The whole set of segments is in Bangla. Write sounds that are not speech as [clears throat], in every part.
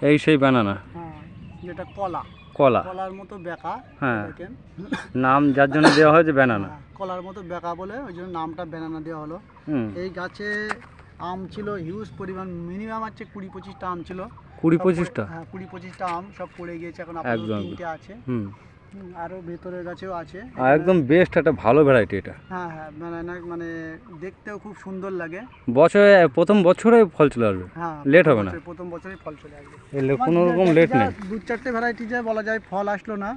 এই সেই বানানা হ্যাঁ যেটা কলা। কলা। কলার মতো বেঁকা হ্যাঁ। নাম যার জন্য দেওয়া হয়েছে ব্যানানা হ্যাঁ, কলার মতো বেঁকা বলে ওই জন্য নামটা ব্যানানা দেওয়া হলো। হুম। এই গাছে আম ছিল হিউজ পরিমাণ মিনিমাম হচ্ছে কুড়ি পঁচিশটা আম ছিল। কুড়ি পঁচিশটা? হ্যাঁ কুড়ি পঁচিশটা আম সব পড়ে গিয়েছে এখন তিনটে আছে। হুম হুম, আরও ভেতরের গাছেও আছে। আর একদম বেস্ট একটা ভালো ভ্যারাইটি এটা। হ্যাঁ হ্যাঁ ব্যানানা মানে দেখতেও খুব সুন্দর লাগে। বছরে প্রথম বছরে ফল চলে আসবে? হ্যাঁ প্রথম হবে না? প্রথম বছরই ফল চলে আসবে। কোনো রকম লেট নেই। দু চারটে ভ্যারাইটি যে বলা যায় ফল আসলো না।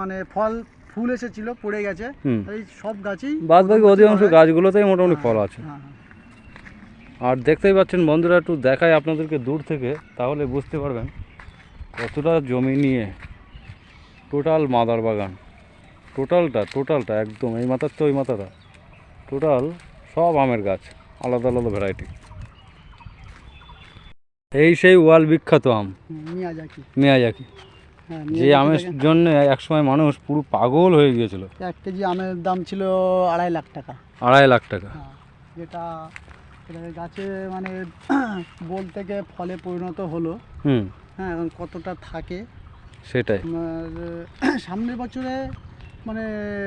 মানে ফল ফুল এসেছিল পড়ে গেছে। এই সব গাছই বাদ বাকি অধিকাংশ গাছগুলোতেই মোটামুটি হ্যাঁ, ফল আছে। হ্যাঁ, হ্যাঁ। আর দেখতেই পাচ্ছেন বন্ধুরা একটু দেখায় আপনাদেরকে দূর থেকে তাহলে বুঝতে পারবেন কতটা জমি নিয়ে টোটাল মাদার বাগান। টোটালটা টোটালটা একদম এই মাথার তো ওই মাথাটা। টোটাল সব আমের গাছ আলাদা আলাদা ভ্যারাইটি এই সেই ওয়াল বিখ্যাত আম। মিয়াজাকি। হ্যাঁ যে আমের জন্য একসময় মানুষ পুরো পাগল হয়ে গিয়েছিল। এক কেজি আমের দাম ছিল আড়াই লাখ টাকা। আড়াই লাখ টাকা। হ্যাঁ যেটা গাছে মানে [clears throat] বল থেকে ফলে পরিণত হলো। হুম। হ্যাঁ এখন কতটা থাকে সেটাই। [clears throat] সামনের বছরে মানে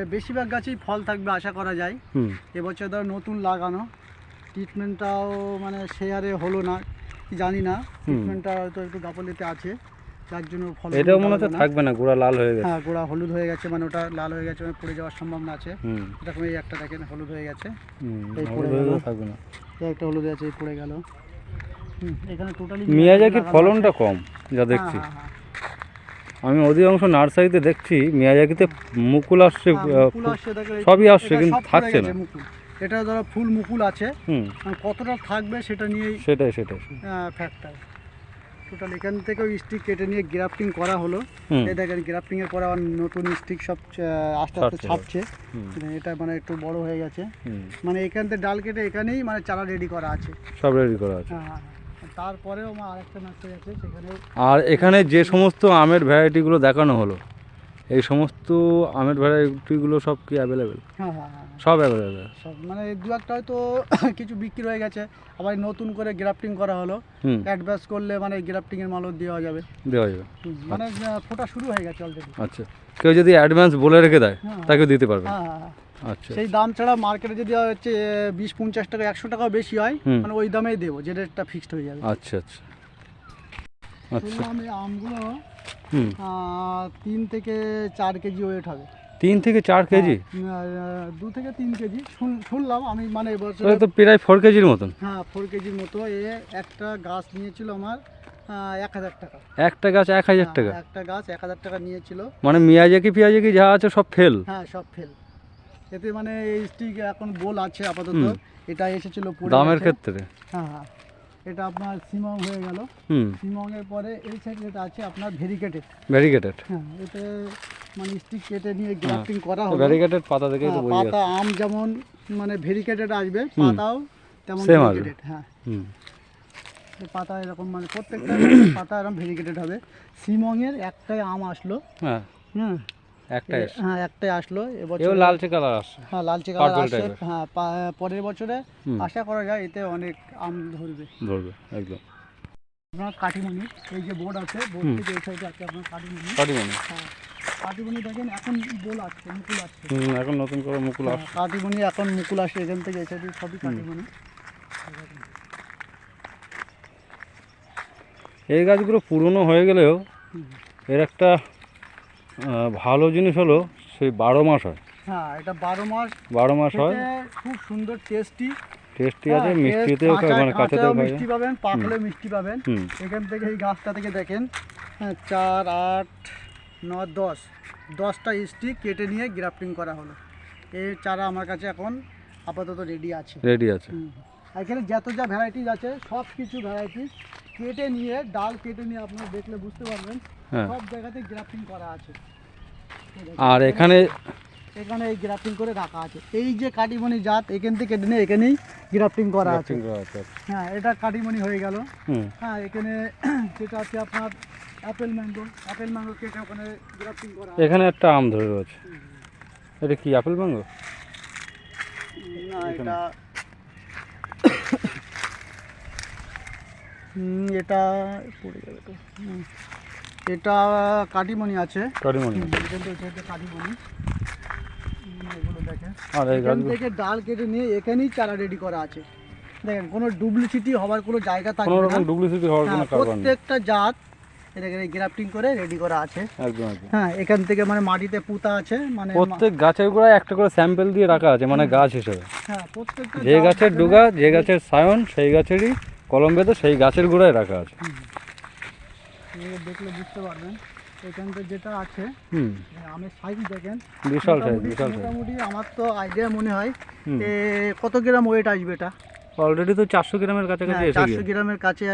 বেশিরভাগ গাছেই ফল থাকবে আশা করা যায়। হুম। এবছর ধর নতুন লাগানো। ট্রিটমেন্টটাও মানে সে হারে হলো না জানি না। ট্রিটমেন্টটা হয়তো একটু গাফলিতে আছে। যার জন্য ফল এটাও মনে হচ্ছে থাকবে না গোড়া লাল হয়ে গেছে। হ্যাঁ গোড়া হলুদ হয়ে গেছে মানে ওটা লাল হয়ে গেছে মানে পড়ে যাওয়ার সম্ভাবনা আছে। এরকম এই একটা দেখেন হলুদ হয়ে গেছে। হুম এই পড়ে হয়ে গেল। থাকবে না। এই একটা হলুদ আছে এই পড়ে গেল। হুম, এখানে টোটালি মিয়াজাকির ফলনটা কম যা দেখছি। হ্যাঁ, আমি অধিকাংশ নার্সারিতে দেখছি মিয়াজাকিতে মুকুল আসছে হ্যাঁ, সবই আসছে কিন্তু থাকছে না। এটা ধরো ফুল মুকুল আছে। কতটা থাকবে সেটা নিয়েই সেটাই সেটাই। ফ্যাক্টর টোটাল এখান থেকেও স্টিক কেটে নিয়ে গ্রাফটিং করা হলো। এই দেখেন গ্রাফটিং এর পরে আবার নতুন স্টিক সব আস্তে আস্তে ছাপছে। এটা মানে একটু বড় হয়ে গেছে। মানে এখান থেকে ডাল কেটে এখানেই মানে চারা রেডি করা আছে। সব রেডি করা আছে। হ্যাঁ হ্যাঁ। তারপরেও আমার আরেকটা নার্সারি আছে সেখানেও আর এখানে যে সমস্ত আমের ভ্যারাইটিগুলো দেখানো হলো এই সমস্ত আমের ভ্যারাইটিগুলো সব কি অ্যাভেলেবেল হ্যাঁ হ্যাঁ হ্যাঁ সব অ্যাভেলেবেল সব মানে দু একটা হয়তো [coughs] কিছু বিক্রি হয়ে গেছে আবার নতুন করে গ্রাফটিং করা হলো। অ্যাডভান্স করলে মানে গ্রাফটিং এর মালও দেওয়া যাবে। দেওয়া যাবে। মানে আহ, ফোটা শুরু হয়ে গেছে অলরেডি আচ্ছা। কেউ যদি অ্যাডভান্স বলে রেখে দেয় হ্যাঁ। তাকে দিতে পারবে। হ্যাঁ হ্যাঁ হ্যাঁ। আচ্ছা সেই দাম ছাড়া মার্কেটে যদি হচ্ছে বিশ পঞ্চাশ টাকা একশো টাকাও বেশি হয় মানে ওই দামেই দেবো যে রেটটা ফিক্সড হয়ে যাবে। আচ্ছা আচ্ছা। আচ্ছা। আমগুলো তিন থেকে চার কেজি ওয়েট হবে। তিন থেকে চার কেজি? হ্যাঁ, দু থেকে তিন কেজি। শুন- শুনলাম আমি মানে এবছর তো প্রায় ফোর কেজির মতন। হ্যাঁ ফোর কেজির মতো। এ একটা গাছ নিয়েছিল আমার এক হাজার টাকা। একটা গাছ এক হাজার হ্যাঁ, টাকা? একটা গাছ এক হাজার টাকা নিয়েছিল। মানে মিয়াজাকি যা আছে সব ফেল হ্যাঁ সব ফেল এতে মানে এই স্টিক এখন বোল আছে আপাতত। এটা এসেছিল দামের ক্ষেত্রে? হ্যাঁ হ্যাঁ। এটা আপনার সিমং হয়ে গেল। সিমং এর পরে এই সাইড যেটা আছে আপনার ভেরিকেটেড ভ্যারিগেটেড হ্যাঁ এতে মানে স্টিক কেটে নিয়ে গ্রাফটিং করা হবে ভ্যারিগেটেড পাতা দেখেই তো হ্যাঁ, পাতা আম যেমন মানে ভেরিকেটেড আসবে পাতাও তেমন। ভেরিকেটেড হ্যাঁ। পাতা এরকম মানে প্রত্যেকটা [coughs] পাতা এরকম ভেরিকেটেড হবে। সিমং এর একটাই আম আসলো। হ্যাঁ। হুম একটাই হ্যাঁ একটাই আসলো। এবছর লালচে কালার আসছে। হ্যাঁ লালচে কালার আসে হ্যাঁ পরের বছরে আশা করা যায় এতে অনেক আম ধরবে। ধরবে একদম। আপনার কাটিমণি এই যে বোর্ড আছে বোর্ড হুম। থেকে এই সাইডে আছে আপনার কাটিমণি। কাটি হ্যাঁ কাটিমণি দেখেন এখন বোল আসছে মুকুল আসছে। হুম এখন নতুন করে মুকুল হ্যাঁ, আসছে। কাটিমণি এখন মুকুল আসছে এখান থেকে এই সাইডে সবই কাটিমণি। এই গাছগুলো পুরনো হয়ে গেলেও এর একটা ভালো জিনিস হলো সেই বারো মাস হয়। হ্যাঁ এটা বারো মাস। বারো মাস হয়। খুব সুন্দর টেস্টি টেস্টি আছে মিষ্টিতেও মানে কাঁচাতেও মিষ্টি পাবেন পাকলে মিষ্টি পাবেন। এখান থেকে এই গাছটা থেকে দেখেন। হ্যাঁ, চার আট দশ। দশটা স্টিক কেটে নিয়ে গ্রাফটিং করা হলো। এই চারা আমার কাছে এখন আপাতত রেডি আছে। রেডি আছে। এখানে যত যা ভ্যারাইটিস আছে সব কিছু ভ্যারাইটিস কেটে নিয়ে ডাল কেটে নিয়ে আপনারা দেখলে বুঝতে পারবেন। হ্যাঁ। সব জায়গাতে গ্রাফটিং করা আছে। আর এখানে এখানে এই গ্রাফটিং করে রাখা আছে। এই যে কাটিমণি জাত এখান থেকে কেটে নিয়ে এখানেই গ্রাফটিং করা আছে। হ্যাঁ এটা কাটিমণি হয়ে গেল। হ্যাঁ এখানে [clears throat] যেটা আছে আপনার অ্যাপেল ম্যাঙ্গো অ্যাপেল ম্যাঙ্গো কেটে ওখানে গ্রাফটিং করা আছে। এখানে একটা আম ধরে রয়েছে। এটা কি আপেল ম্যাঙ্গো না এটা হুম, এটা পড়ে যাবে তো। এটা কাটিমণি আছে। এখান থেকে কাটিমণি। হুম, এগুলো দেখেন। আর এই গাছগুলো থেকে ডাল কেটে নিয়ে এখানেই চারা রেডি করা আছে। দেখেন কোনো ডুপ্লিসিটি হওয়ার কোনো জায়গা কোনো রকম ডুপ্লিসিটি হওয়ার কোনো হ্যাঁ, কারণ প্রত্যেকটা জাত এটাকে গ্রাফটিং করে রেডি করা আছে। একদম হ্যাঁ এখান থেকে মানে মাটিতে পুঁতা আছে মানে প্রত্যেক গাছের গোড়ায় একটা করে স্যাম্পেল দিয়ে রাখা আছে মানে গাছ হিসেবে। হ্যাঁ প্রত্যেকটা যে গাছের ডুগা যে গাছের সায়ন সেই গাছেরই কলম বেঁধে সেই গাছের গোড়ায় রাখা আছে। দেখলে বুঝতে পারবেন। এখানটা যেটা আছে হুম। মানে সাইজ দেখেন। বিশাল সাইজ বিশাল সাইজ মোটামুটি আমার তো আইডিয়া মনে হয়। এ, কত গ্রাম ওয়েট আসবে এটা? অলরেডি তো চারশো গ্রামের কাছাকাছি চারশো গ্রামের কাছে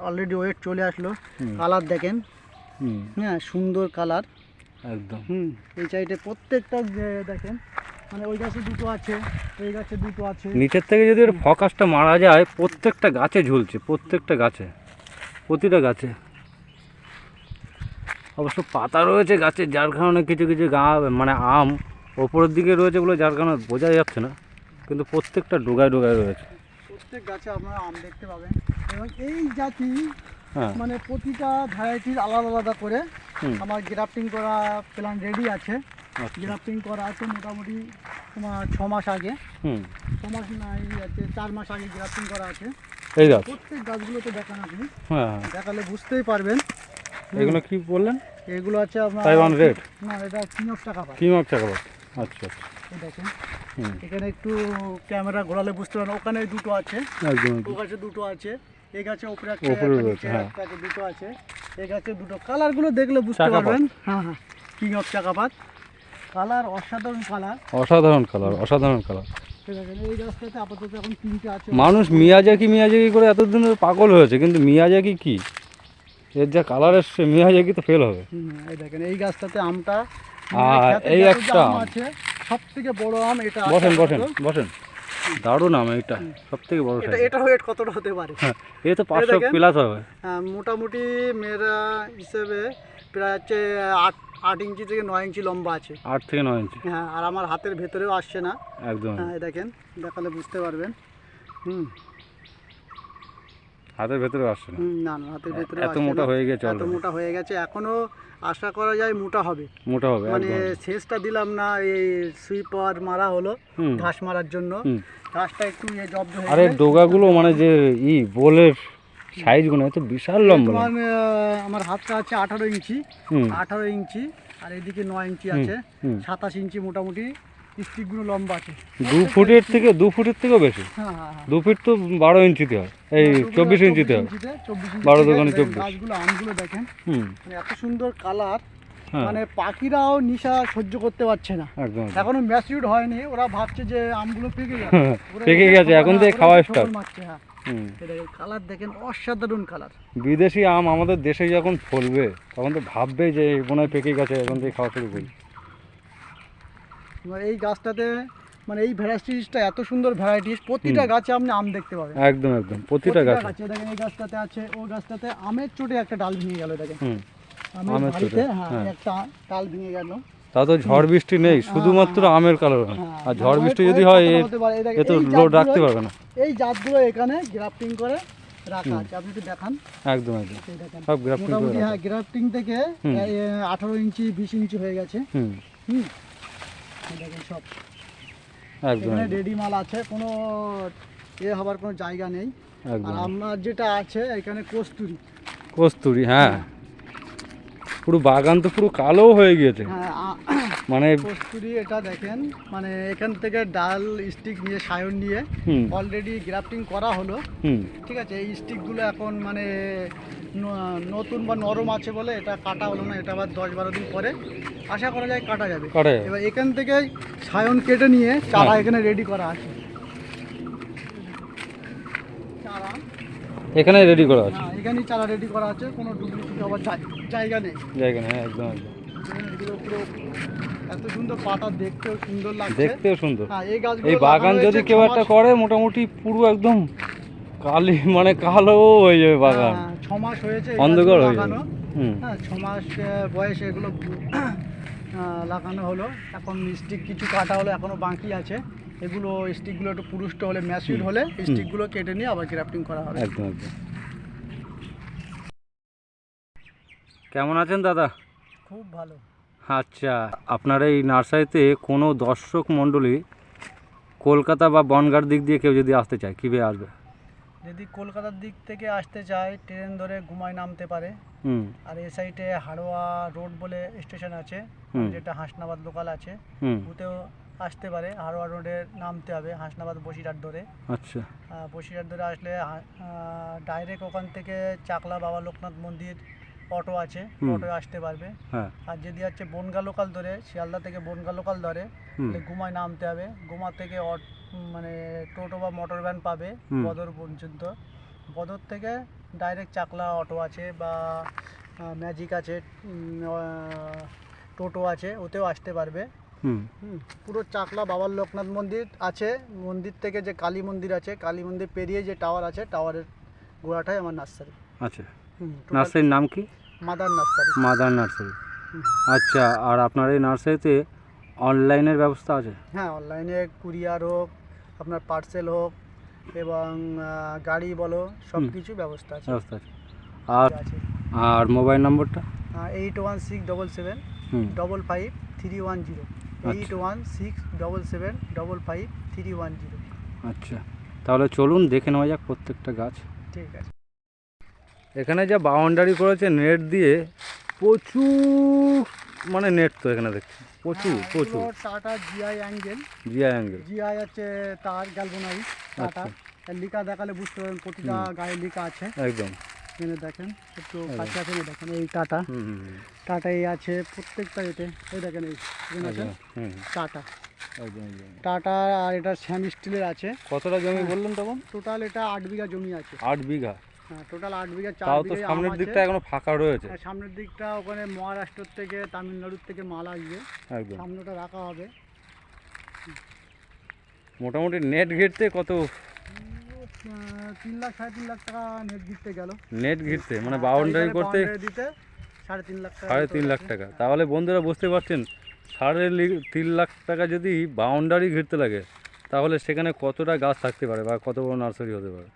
অলরেডি ওয়েট চলে আসলো। কালার দেখেন। হ্যাঁ সুন্দর কালার একদম। হুম এই সাইডে প্রত্যেকটা দেখেন। মানে ওই গাছে দুটো আছে এই গাছে দুটো আছে। নিচের থেকে যদি এর ফকাসটা মারা যায় প্রত্যেকটা গাছে ঝুলছে প্রত্যেকটা গাছে। প্রতিটা গাছে। অবশ্য পাতা রয়েছে গাছে যার কারণে কিছু কিছু গা মানে আম ওপরের দিকে রয়েছে বলে যার কারণে বোঝা যাচ্ছে না। কিন্তু প্রত্যেকটা ডোগায় ডোগায় রয়েছে। প্রত্যেক গাছে আপনারা আম দেখতে পাবেন। এবং এই জাতি হ্যাঁ। মানে প্রতিটা ভ্যারাইটির আলাদা আলাদা করে আমার গ্রাফটিং করা প্ল্যান রেডি আছে। আচ্ছা। গ্রাফটিং করা আছে মোটামুটি তোমার ছ মাস আগে। হুম। ছ মাস নাই আছে চার মাস আগে গ্রাফটিং করা আছে। এই গাছ। প্রত্যেক গাছগুলোতে দেখান আপনি হ্যাঁ হ্যাঁ। দেখালে বুঝতেই পারবেন। এগুলো কি বললেন? এগুলো আছে আপনার তাইওয়ান রেড না এটা তিন টাকা পায়। কি মাপ চাকাবাদ আচ্ছা আচ্ছা। দেখেন। এখানে একটু ক্যামেরা ঘোরালে বুঝতে পারেন ওখানে দুটো আছে। একদম ও গাছে দুটো আছে। এই গাছে উপরে একটা হ্যাঁ। দুটো আছে। এই গাছে দুটো। কালারগুলো দেখলে বুঝতে পারবেন। হ্যাঁ হ্যাঁ। কিং অফ চাকাপাত কালার অসাধারণ কালার অসাধারণ কালার অসাধারণ কালার ঠিক আছে এই আপাতত এখন তিনটে আছে। মানুষ মিয়াজাকি মিয়াজাকি করে এতদিন পাগল হয়েছে কিন্তু মিয়াজাকি কি? এর যা কালার এসছে মিয়াজাকি তো ফেল হবে। এই দেখেন এই গাছটাতে আমটা আর এই একটা আম। আছে সব থেকে বড় আম এটা বসেন বসেন। বসেন। দারুণ আম এইটা সব থেকে বড় এটা এটা ওয়েট কতটা হতে পারে? হ্যাঁ এ তো পাঁচশো। প্লাস হবে। মোটামুটি মেয়েরা হিসেবে প্রায় হচ্ছে আট আট ইঞ্চি থেকে নয় ইঞ্চি লম্বা আছে। আট থেকে নয় ইঞ্চি। হ্যাঁ আর আমার হাতের ভেতরেও আসছে না। একদম। হ্যাঁ দেখেন দেখালে বুঝতে পারবেন। হুম। হাতের ভেতরে আসছে না। না না হাতের ভেতরে এত মোটা হয়ে গেছে এত মোটা হয়ে গেছে এখনও আশা করা যায় মোটা হবে। মোটা হবে মানে শেষটা দিলাম না এই সুইপার মারা হলো ঘাস মারার জন্য। ঘাসটা একটু জব্দ হয়ে আরে গেলে ডোগাগুলো মানে যে ই বোলের সাইজগুলো এত বিশাল লম্বা তোমার আমার হাতটা আছে আঠারো ইঞ্চি। আঠারো ইঞ্চি আর এদিকে নয় ইঞ্চি আছে। সাতাশ ইঞ্চি মোটামুটি। স্টিকগুলো লম্বা আছে। দু ফুটের থেকে দু ফুটের থেকেও বেশি। হ্যাঁ হ্যাঁ হ্যাঁ। দু ফিট তো বারো ইঞ্চিতে হয়। এই চব্বিশ ইঞ্চিতে হয়। 24 ইঞ্চি বারো দোকানে 24 গাছগুলো আমগুলো দেখেন। হুম। মানে এত সুন্দর কালার। মানে পাখিরাও নিশা সহ্য করতে পারছে না। এখনও ম্যাচিউড হয়নি। ওরা ভাবছে যে আমগুলো পেকে গেছে। পেকে গেছে, এখন থেকে খাওয়া দেখেন কালার দেখেন অসাধারণ কালার। বিদেশি আম আমাদের দেশে যখন ফলবে তখন তো ভাববে যে মনে হয় পেকে গেছে এখন থেকে খাওয়া শুরু করি। এই গাছটাতে মানে এই ভ্যারাইটিসটা এত সুন্দর ভ্যারাইটিস প্রতিটা গাছে আপনি আম দেখতে পাবেন। একদম একদম প্রতিটা গাছে। দেখেন এই গাছটাতে আছে ও গাছটাতে আমের চোটে একটা ডাল ভেঙে গেল দেখেন। আমের আমের চোটে, হ্যাঁ হ্যাঁ। একটা ডাল ভেঙে গেল। তা তো ঝড় বৃষ্টি নেই শুধুমাত্র আমের কালার হ্যাঁ, আর ঝড় বৃষ্টি যদি হয় এ- তো লোড রাখতে পারবে না। এই জাতগুলো এখানে গ্রাফটিং করে রাখা আছে। আপনি একটু দেখান। একদম একদম। সব গ্রাফটিং হ্যাঁ গ্রাফটিং থেকে। আঠারো ইঞ্চি বিশ ইঞ্চি হয়ে গেছে। হুম। দেখেন সব। একদম রেডি মাল আছে কোনো এ হবার কোনো জায়গা নেই। আর আমার যেটা আছে এখানে কস্তুরি। কস্তুরি হ্যাঁ। পুরো বাগান তো পুরো কালো হয়ে গিয়েছে। হ্যাঁ মানে কস্তুরি এটা দেখেন মানে এখান থেকে ডাল স্টিক নিয়ে সায়ন নিয়ে অলরেডি গ্রাফটিং করা হলো। ঠিক আছে এই স্টিকগুলো এখন মানে নতুন বা নরম আছে বলে এটা কাটা হলো না এটা আবার দশ বারো দিন পরে। আশা করা যায় কাটা যাবে। এবার এখান থেকে সায়ন কেটে নিয়ে চারা হ্যাঁ। এখানে রেডি করা আছে। চারা। এখানে রেডি করা আছে। হ্যাঁ এখানেই চারা রেডি করা আছে কোনো ডুপ্লিকেট জায়- জায়গা নেই। জায়গা নেই হ্যাঁ একদম একদম। এত সুন্দর পাতা দেখতেও সুন্দর লাগছে। দেখতেও সুন্দর। হ্যাঁ এই গাছগুলো এই বাগান যদি কেউ একটা করে মোটামুটি পুরো একদম কালি মানে কালো হয়ে যাবে বাগান। হ্যাঁ, ছ মাস হয়েছে অন্ধকার হয়ে যাবে। হ্যাঁ ছ মাস বয়সে এগুলো লাগানো হলো। এখন স্টিক কিছু কাটা হলো এখনও বাকি আছে। এগুলো স্টিকগুলো একটু পুরুষ্ট হলে ম্যাচিউর হলে স্টিকগুলো কেটে নিয়ে আবার গ্রাফটিং করা হবে। একদম একদম। কেমন আছেন দাদা? খুব ভালো। আচ্ছা আপনার এই নার্সারিতে কোনো দর্শক মণ্ডলী কলকাতা বা বনগাঁর দিক দিয়ে কেউ যদি আসতে চায় কীভাবে আসবে? যদি কলকাতার দিক থেকে আসতে চায় ট্রেন ধরে ঘুমায় নামতে পারে। হুম। আর এ সাইডে হাড়োয়া রোড বলে স্টেশন আছে যেটা হাসনাবাদ লোকাল আছে ওতেও আসতে পারে। হাড়োয়া রোডে নামতে হবে হাসনাবাদ বসিরহাট ধরে। আচ্ছা। বসিরহাট ধরে আসলে ডাইরেক্ট ওখান থেকে চাকলা বাবা লোকনাথ মন্দির অটো আছে। অটো আসতে পারবে। হ্যাঁ। আর যদি হচ্ছে বনগা লোকাল ধরে শিয়ালদা থেকে বনগা লোকাল ধরে গুমায় নামতে হবে। গুমা থেকে অট- মানে টোটো বা মোটর ভ্যান পাবে বদর পর্যন্ত। বদর থেকে ডাইরেক্ট চাকলা অটো আছে বা ম্যাজিক আছে টোটো আছে ওতেও আসতে পারবে। পুরো চাকলা বাবার লোকনাথ মন্দির আছে। মন্দির থেকে যে কালী মন্দির আছে কালী মন্দির পেরিয়ে যে টাওয়ার আছে টাওয়ারের গোড়াটাই আমার নার্সারি। আচ্ছা। নার্সারির নাম কি? মাদার নার্সারি মাদার নার্সারি আচ্ছা আর আপনার এই নার্সারিতে অনলাইনের ব্যবস্থা আছে? হ্যাঁ অনলাইনে কুরিয়ার হোক আপনার পার্সেল হোক এবং গাড়ি বলো সব কিছু ব্যবস্থা আছে। ব্যবস্থা আছে। আর আর মোবাইল নম্বরটা? Eight one six double seven double five three one zero eight. One six double seven double five three one zero আচ্ছা। তাহলে চলুন দেখে নেওয়া যাক প্রত্যেকটা গাছ। ঠিক আছে। এখানে যা বাউন্ডারি করেছে নেট দিয়ে প্রচুর মানে নেট তো এখানে দেখছি। প্রচুর হ্যাঁ, প্রচুর। টাটা জিআই অ্যাঙ্গেল জিয়া অ্যাঙ্গেল জিআই হচ্ছে তার গ্যালবোনাইজ টাটা আচ্ছা। লিখা দেখালে বুঝতে পারবেন প্রতিটা গায়ে লিখা আছে। একদম। এখানে দেখেন একটু কাছে আছে দেখেন এই টাটা টাটা এই আছে প্রত্যেকটা এতে। এই দেখেন এই এখানে আছে টাটা টাটা আর এটা শ্যাম স্টিলের আছে। কতটা জমি বললেন তখন? টোটাল এটা আট বিঘা জমি আছে। আট বিঘা? টোটাল আট বিঘা চার তাও তো সামনের দিকটা এখনও ফাঁকা রয়েছে। সামনের দিকটা ওখানে মহারাষ্ট্র থেকে তামিলনাড়ুর থেকে মাল আসবে। একদম। সামনেটা রাখা হবে। মোটামুটি নেট ঘিরতে কত? তিন লাখ সাড়ে তিন লাখ টাকা নেট দিতে গেল। নেট ঘিরতে মানে হ্যাঁ, বাউন্ডারি করতে দিতে সাড়ে তিন লাখ টাকা সাড়ে তিন লাখ টাকা। তাহলে বন্ধুরা বুঝতে পারছেন সাড়ে তিন লাখ টাকা যদি বাউন্ডারি ঘিরতে লাগে তাহলে সেখানে কতটা গাছ থাকতে পারে বা কত বড় নার্সারি হতে পারে?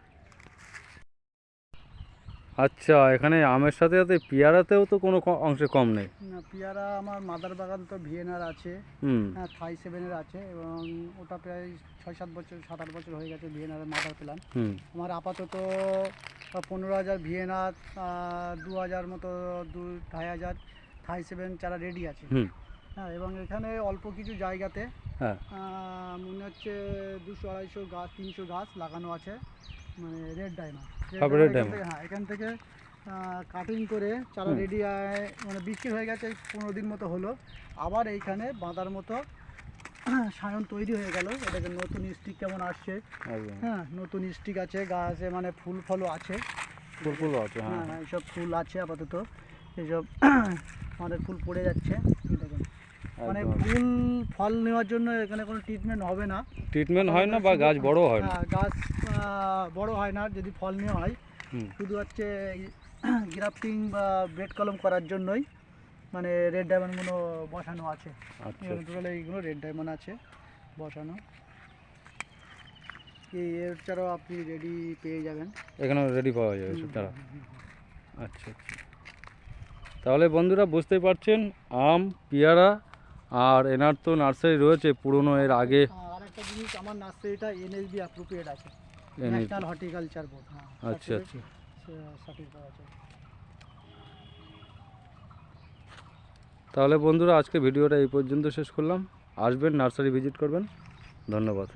আচ্ছা এখানে আমের সাথে সাথে পেয়ারাতেও তো কোনো অংশে কম নেই? না পেয়ারা আমার মাদার বাগান তো ভিয়েনার আছে। হ্যাঁ থাই সেভেনের আছে এবং ওটা প্রায় ছয় সাত বছর সাত আট বছর হয়ে গেছে ভিয়েনারের মাদার প্ল্যান। আমার আপাতত পনেরো হাজার ভিয়েনার দু হাজার মতো দু ঢাই হাজার থাই সেভেন চারা রেডি আছে। হ্যাঁ এবং এখানে অল্প কিছু জায়গাতে হ্যাঁ। মনে হচ্ছে দুশো আড়াইশো গাছ তিনশো গাছ লাগানো আছে। মানে রেড ডায়মন্ড red diamond? হ্যাঁ এখান থেকে কাটিং করে চারা রেডি মানে বৃষ্টি হয়ে গেছে পনেরো দিন মতো হলো। আবার এইখানে বাঁধার মতো [clears throat] সায়ন তৈরি হয়ে গেল। এটাকে নতুন স্টিক কেমন আসছে? হ্যাঁ নতুন স্টিক আছে গাছে মানে ফুল ফলও আছে। ফুল ফুল আছে হ্যাঁ। হ্যাঁ হ্যাঁ এইসব ফুল আছে আপাতত। এইসব [clears throat] আমাদের ফুল পড়ে যাচ্ছে। মানে। ফুল ফল নেওয়ার জন্য এখানে কোনো ট্রিটমেন্ট হবে না। ট্রিটমেন্ট হয় না বা গাছ বড় হয় না? হ্যাঁ, গাছ বড় হয় না যদি ফল নেওয়া হয়। শুধু হচ্ছে গ্রাফটিং [clears throat] বা বেড কলম করার জন্যই মানে রেড ডায়মন্ডগুলো বসানো আছে। আচ্ছা টোটাল এইগুলো রেড ডায়মন্ড আছে বসানো। এই এর ছাড়াও আপনি রেডি পেয়ে যাবেন। এখানে রেডি পাওয়া যাবে তারা। আচ্ছা আচ্ছা। তাহলে বন্ধুরা বুঝতেই পারছেন আম পেয়ারা আর এনার তো নার্সারি রয়েছে পুরনো এর আগে। আর একটা জিনিস আমার নার্সারিটা এনএসবি অ্যাপ্রোপ্রিয়েট আছে। ন্যাশনাল হর্টিকালচার বোর্ড হ্যাঁ আচ্ছা আচ্ছা। তাহলে বন্ধুরা আজকে ভিডিওটা এই পর্যন্ত শেষ করলাম। আসবেন নার্সারি ভিজিট করবেন। ধন্যবাদ।